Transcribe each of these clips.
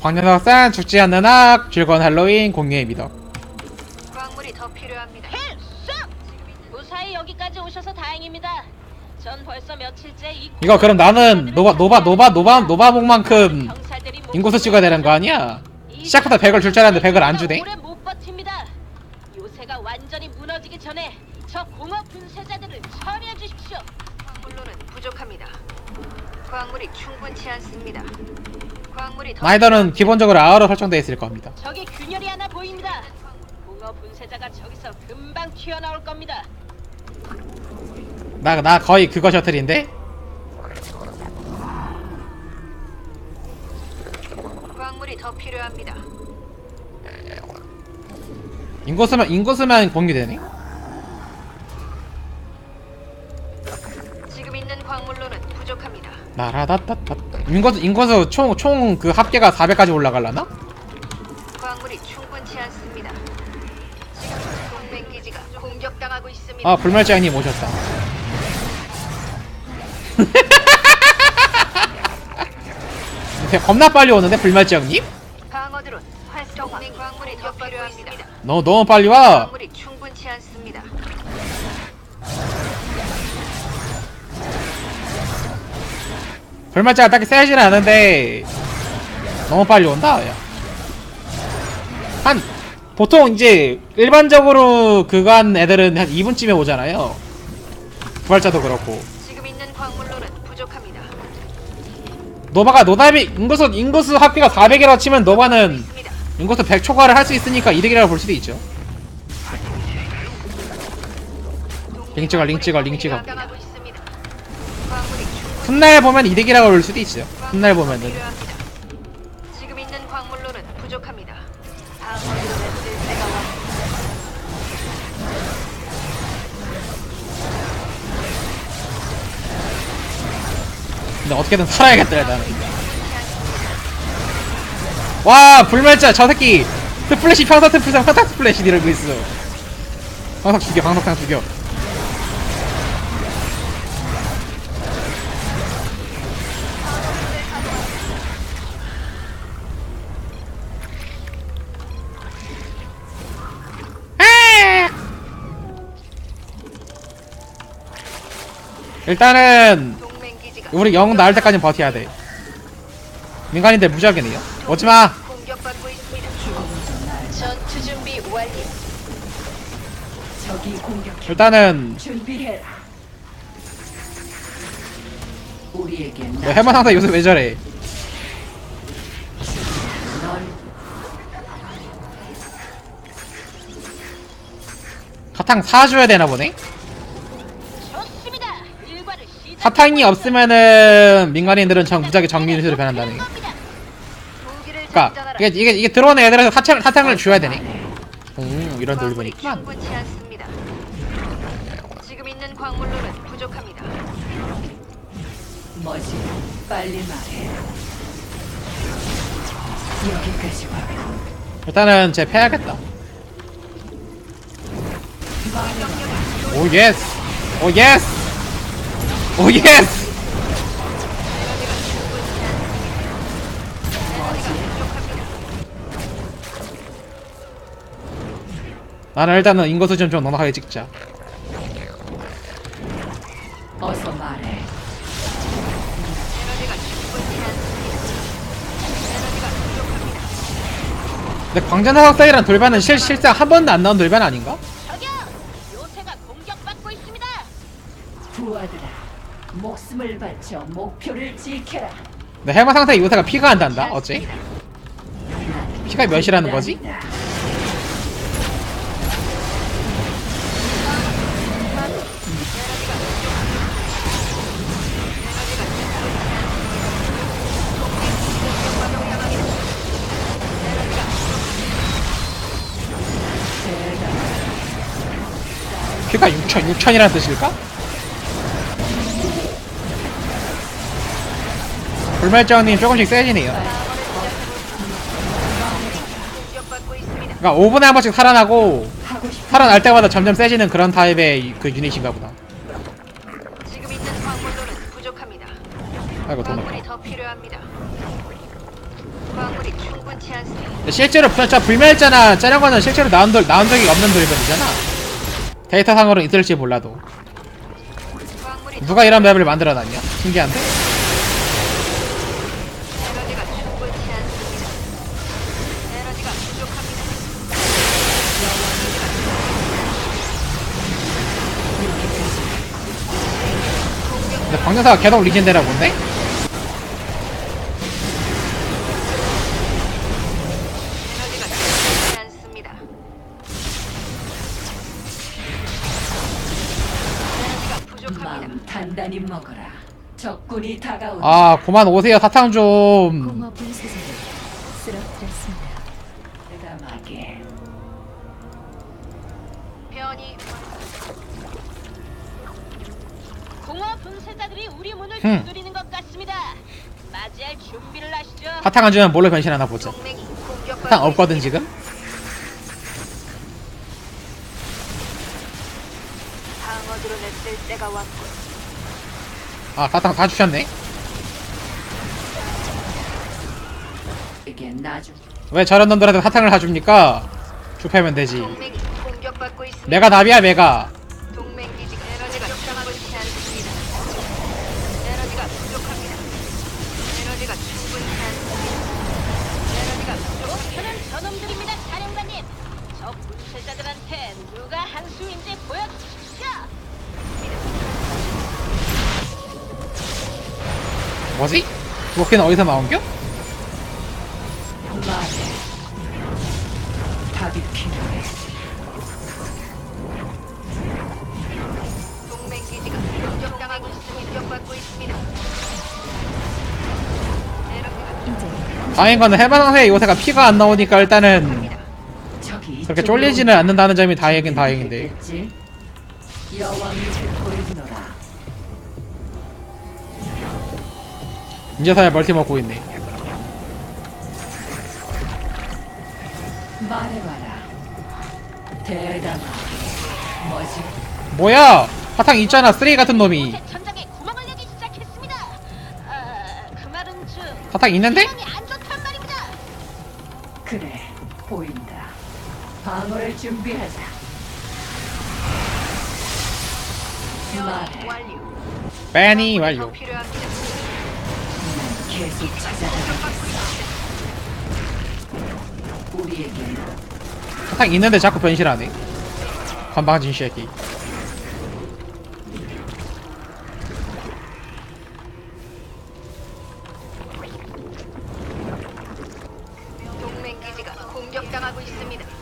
광년학산 죽지 않는 학 즐거운 할로윈 공유의 미덕 광물이 더 필요합니다. 쏙! 무사히 여기까지 오셔서 다행입니다. 전 벌써 며칠째 이 이거 그럼 나는 노바 노바 노바 노바 노바복만큼 경찰들이 못 인구수 찍어야 되는 거 아니야? 시작부터 100을 줄 줄 알았는데 100을 안 주네? 오래 못 버팁니다. 요새가 완전히 무너지기 전에 저 공업 분쇄자들을 처리해 주십시오. 광물로는 부족합니다. 광물이 충분치 않습니다. 광물이 더 나이더는 기본적으로 아어로 설정되어 있을 겁니다 저기 균열이 하나 보입니다. 공업 분쇄자가 저기서 금방 튀어나올 겁니다. 나, 나 거의 그거 셔틀인데? 광물이 더 필요합니다. 인구수만 인구수만 공유되네? 지금 있는 광물로는 부족합니다. 나라다따따 인구수 인구수 총총 그 합계가 400까지 올라갈라나? 광물이 충분치 않습니다. 지금 동맹 기지가 공격당하고 있습니다. 아 불멸자님 오셨다 겁나 빨리 오는데 불멸자님? 방어드론 활성 동맹 광물이 더 필요합니다. 너 너무 빨리 와 불멸자가 딱히 세지는 않은데 너무 빨리 온다 야. 한 보통 이제 일반적으로 한 애들은 한 2분쯤에 오잖아요 부활자도 그렇고 지금 있는 광물로는 부족합니다. 노바가 노답이 인구수 인구수 합계가 400이라고 치면 노바는 있습니다. 인구수 100 초과를 할 수 있으니까 이득이라고 볼 수도 있죠 링 찍어, 링 찍어, 링 찍어. 훗날 보면 이득이라고 볼 수도 있어요 훗날 보면은. 지금 있는 광물로는 부족합니다. 때가. 근데 어떻게든 살아야겠다 일단 와 불멸자 저 새끼 스플래시 평타 스플래시 평타 스플래시 이러고 있어 방석 죽여 방석상 죽여 일단은 우리 영 나올 때까지 버텨야 돼. 민간인들 무지하게네요. 오지마. 공격받고 있습니다. 전투 준비 완료. 적이 공격해 일단은 준비해라. 우리에게 너 해만 항상 요새 왜 저래? 널 사탕 사줘야 되나 보네. 사탕이 없으면은 민간인들은 정 무지하게 정밀수로 변한다네. 겁니다. 무기를 그러니까. 이게 이게 이게 들어오는 애들한테 사탕 사탕을 줘야 되네. 오 이런 돌보니 있구만. 충분치 않습니다. 지금 있는 광물로는 부족합니다. 뭐지? 빨리 말해. 여기까지 와. 일단은 제 패야겠다. 오 예스. 오 예스. 오 예스. 나는 일단은 인구수 좀, 좀 넉넉하게 찍자. 어서 말해. 근데 광전사 학사이란 돌반은 실, 실상 한 번도 안 나온 돌반 아닌가? 목숨을 바쳐 목표를 지켜라. 근데 해마 상태 요새가 피가 안 단다. 어째? 피가 몇이라는 거지? 피가 6천, 6천이라는 뜻일까? 불멸자님 조금씩 세지네요. 그러니까 5분에 한 번씩 살아나고 살아날 때마다 점점 세지는 그런 타입의 이- 그 유닛인가 보다. 지금 있는 광물로는 부족합니다. 아이고 돈 없다. 광물이 더 필요합니다. 광물이 충분치 않습니다. 근데 실제로 진짜 불멸자나 짜령과는 실제로 나온, 돌, 나온 적이 없는 돌변이잖아 데이터상으로는 있을지 몰라도 광물이 누가 이런 맵을 만들어놨냐? 신기한데? 근데 방정사가 계속 리젠데라 본데? 에너지가 충분치 않습니다. 에너지가 부족합니다. 마음 단단히 먹어라. 적군이 다가온다. 아 그만 오세요 사탕 좀 분쇄자 공허 분쇄자들이 우리 문을 흠. 두드리는 것 같습니다. 맞이할 준비를 하시죠. 사탕 안 주면 뭘로 변신하나 보자 동맹이 공격받고 사탕 없거든 있습니다. 지금? 방어드로 냈을 때가 왔고 아 사탕 다 주셨네 이게 나중 왜 저런 놈들한테 사탕을 다 줍니까? 좁혀면 되지 동맹이 공격받고 있습니다. 메가 답이야 메가 한수인지 보여주십시오. 뭐지? 그렇게는 어디서 나온겨? 말해. 답이 필요해. 동맹 기지가 공격당하고 있습니다. 공격받고 있습니다. 에너지가 이제 거는 해방상의 요새가 피가 안 나오니까 일단은 그렇게 쫄리지는 않는다는 점이 다행이긴 다행인데 있겠지? 여왕이 보이노라. 이제서야 멀티 먹고 있네 말해봐라. 대담하게. 뭐지? 뭐야 사탕 있잖아 쓰레기 같은 놈이 제 천장에 구멍을 내기 시작했습니다. 아, 그 말은 사탕 있는데? 기분이 안 좋단 말입니다. 그래, 보인다. 방어를 준비하자. 말해. 완료. 필요합니다. 계속 찾아가겠어. 우리에겐 사탕 있는데 자꾸 변신하네 건방진 새끼 동맹 기지가 공격당하고 있습니다.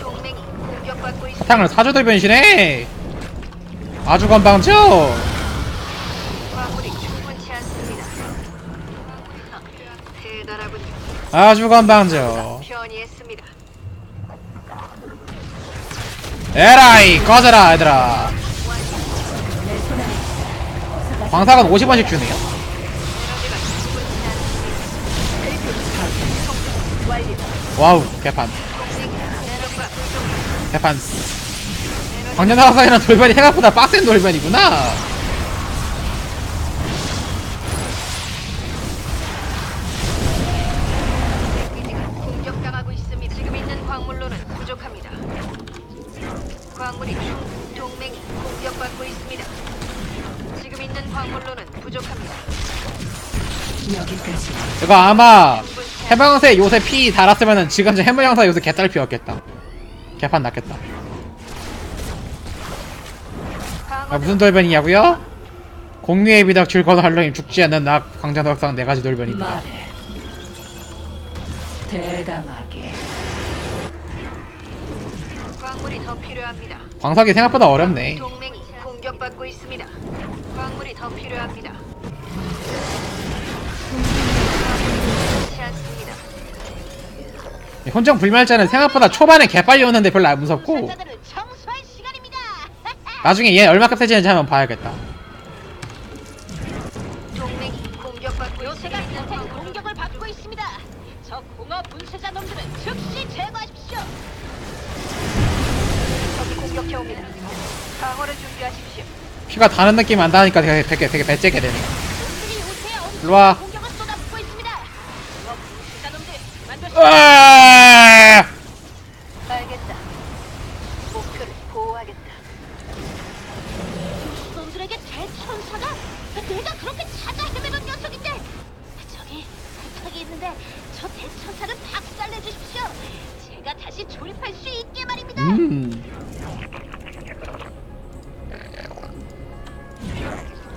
동맹이 공격받고 있습니다. 사탕을 사주들 변신해 아주 건방져 광물이 충분치 않습니다. 대단하군요. 아주 건방져. 에라이 꺼져라 얘들아 광석은 50원씩 주네요 에너지가 충분치 않습니다. 와우 개판 개판 광년사가에는 돌변이 생각보다 빡센 돌변이구나 기지가 공격당하고 있습니다. 지금 있는 광물로는 부족합니다. 광물이 충 동맹이 공격받고 있습니다. 지금 있는 광물로는 부족합니다. 여기까지. 이거 아마 해방세 요새 피 달았으면은 지금 저 해물영사 요새 개딸피였겠다 개판 났겠다 아 무슨 돌변이냐고요? 공유의 비닥 줄 거도 할로임 죽지 않는 낙 광장덕상 네 가지 돌변이다 말해. 대담하게. 광물이 더 필요합니다. 광석이 생각보다 어렵네 동맹 혼정 불멸자는 생각보다 초반에 개빨리 오는데 별로 안 무섭고 분쇄자들을 청소할 시간입니다. 나중에 얘 얼마큼 세지는지 한번 봐야겠다 동맹이 공격받고 요새가 있습니다. 끝에 공격을 받고 있습니다. 저 공허 분쇄자 놈들은 즉시 제거하십시오. 적이 공격해 옵니다. 방어를 준비하십시오. 피가 다는 느낌 안 나니까 되게 되게 되게 배째게 되네 놈들이 일로와. 으아! 알겠다. 목표를 보호하겠다. 놈들에게 대천사가 내가 그렇게 찾아 헤매는 녀석인데 저기 부탁이 있는데 저 대천사를 박살내 주십시오. 제가 다시 조립할 수 있게 말입니다. 음.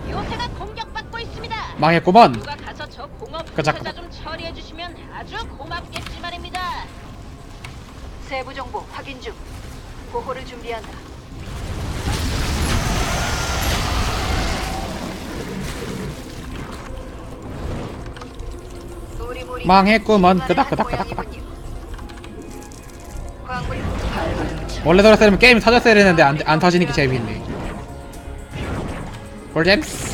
요새가 공격받고 있습니다. 망했구먼. 누가 가서 저 공업 그 자꾸- 분쇄자 좀 망했구먼. 광물이 원래 들었으면 게임이 터졌어야 했는데 안, 안 터지니까 재밌네. 광물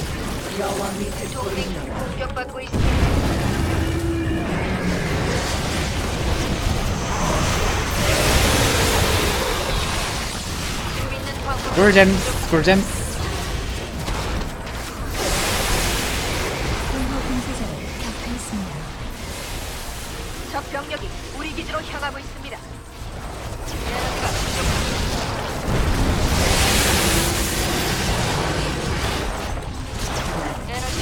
골잼스. 골잼스. 적 병력이 우리 기지로 향하고 있습니다. 에너지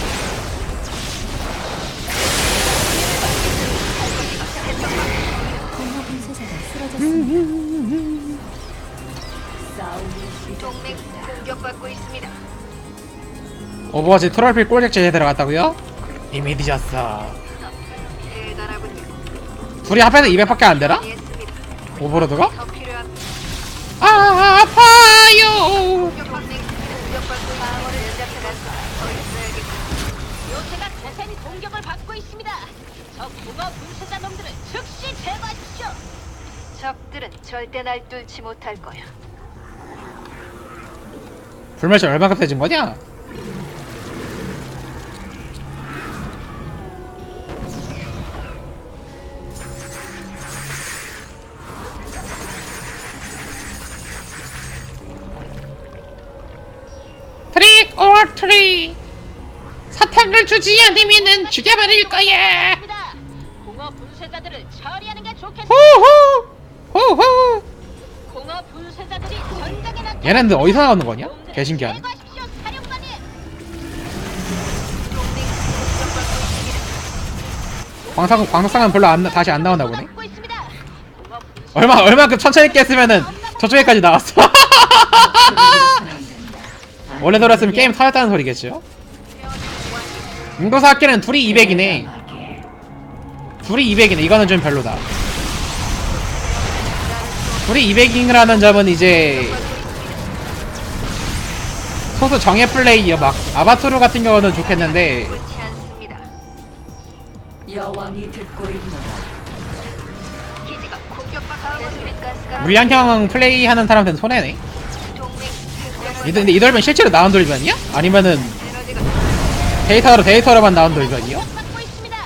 공허 분쇄자가 쓰러졌습니다. 동맹 공격받고 있습니다. 오버워치 트롤필 꼴잭 제재 들어갔다고요? 이미 늦었어. 둘이 합해서 200밖에 안 되나? 오버로드가? 아, 아파요. 동맹 공격받고 방어를 연장해가서 더 있어야겠다. 요새가 거센 공격을 받고 있습니다. 저 공업 분쇄자 놈들을 즉시 제거하십시오. 적들은 절대 날 뚫지 못할 거야. 불멸시 얼마큼 세진 거냐? 오어 트릭 사탕을 주지 않으면은 죽여버릴 거야. 공업 분쇄자들을 처리하는 게 좋겠습니다. 호호 호호 공업 분쇄자들이 전장에 나타. 얘네들 어디서 나오는 거냐? 개신기하네. 광석 광석상은 별로 안 나- 다시 안 나오나 보네 얼마 얼마큼 천천히 깼으면은 저쪽에까지 나왔어 원래 돌았으면 게임 터졌다는 소리겠죠? 인구사 학기는 둘이 200이네. 둘이 200이네. 이거는 좀 별로다. 둘이 200이라는 점은 이제 소수 정예 플레이어 막 아바투르 같은 경우는 좋겠는데 물량형 플레이하는 사람들은 손해네 근데 이 돌면 실제로 나온 돌변이야? 아니면은 데이터로 데이터로만 나온 돌변이요? 받고 있습니다.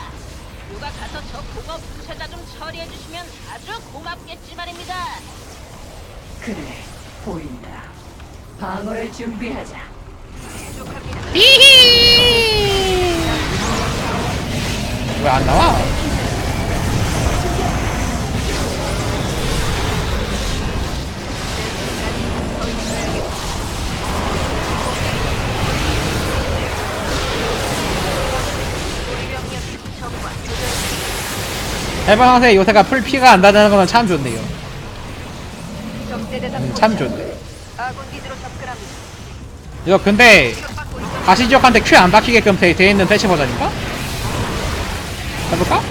누가 가서 저 공업 분쇄자 좀 처리해 주시면 아주 고맙겠지 말입니다. 그래, 보인다. 방어를 준비하자. 이히 왜 안 나와? 해방하세 요새가 풀 피가 안 나다는 건참 좋네요. 음, 참 좋네. 이거 근데 있습니다. 가시 지역한테 큐 안 박히게끔 돼, 돼 있는 패치 버전인가? 해볼까?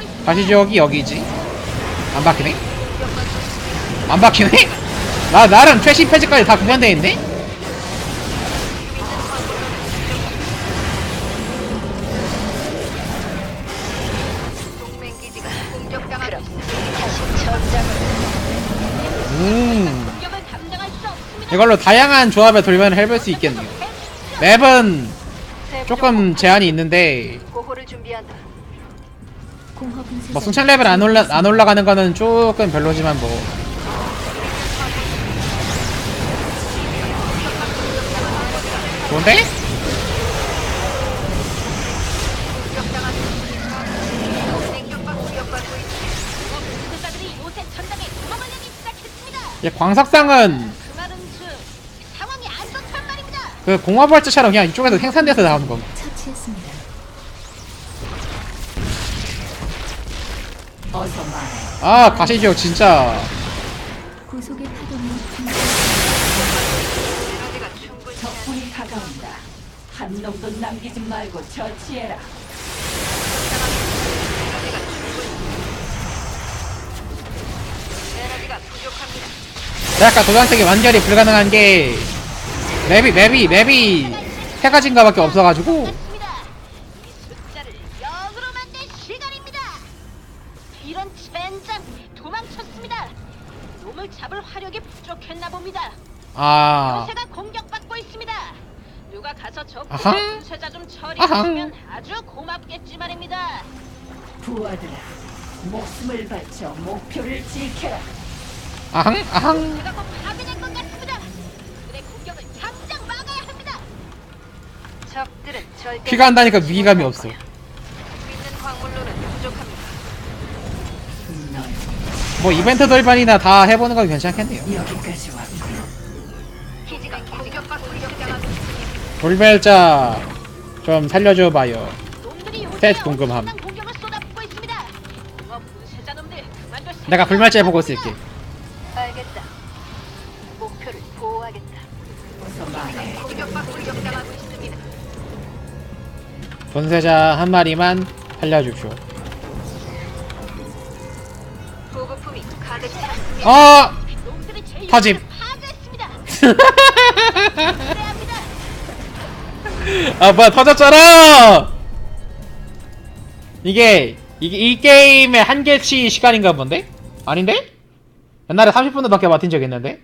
있습니다. 가시 지역이 여기지. 안 박히네? 안 박히네? 나 나름 최신 패치까지 다 구현돼 있네? 이걸로 다양한 조합의 돌면을 해볼 수 있겠네요. 맵은 조금 제한이 있는데 고호를 준비한다. 뭐 승천 레벨 안 올라 안 올라가는 거는 조금 별로지만 뭐 좋은데? 예, 광석상은 그 공화발자처럼 그냥 이쪽에서 생산돼서 나오는 거. 처치했습니다. 어서 말해. 아 가시지옥 진짜. 구속의 파동이 에너지가. 적군이 다가온다. 한 놈도 남기지 말고 처치해라. 에너지가 충분히. 에너지가 부족합니다. 약간 도전색이 완전히 불가능한 게 맵이 맵이 맵이 세 가지인가 밖에 없어가지고 맞습니다. 이 숫자를 0으로 만들 시간입니다. 이런 젠장 도망쳤습니다. 놈을 잡을 화력이 부족했나 봅니다. 아 요새가 공격받고 있습니다. 누가 가서 저. 분쇄자 좀. 처리해주면 아주 고맙겠지 말입니다. 부하들아, 목숨을 바쳐 목표를 지켜라. 아항 아항 제가 곧 파괴될 적들은 절대 피가 한다니까 위기감이 없어. 광물로는 부족합니다. 뭐 이벤트 돌반이나 다 해보는 건 괜찮겠네요. 여기까지 왔고 기지가 공격받고 역장하고 있습니다. 돌발자 좀 살려줘봐요. 놈들이 요새 스탯 궁금함. 엄청난 공격을 쏟아붓고 있습니다. 공업 분쇄자 놈들 그만둘 내가 불멸자 해보고. 있을게. 분쇄자 한 마리만 살려주십시오. 보급품이 가득 찼습니다. 아 놈들이 제 터짐. 유닛을 파괴했습니다. 그래야 합니다. 아 뭐야 터졌잖아. 이게 이게 이 게임의 한계치 시간인가 본데? 아닌데? 옛날에 30분밖에 맡은 적 있는데?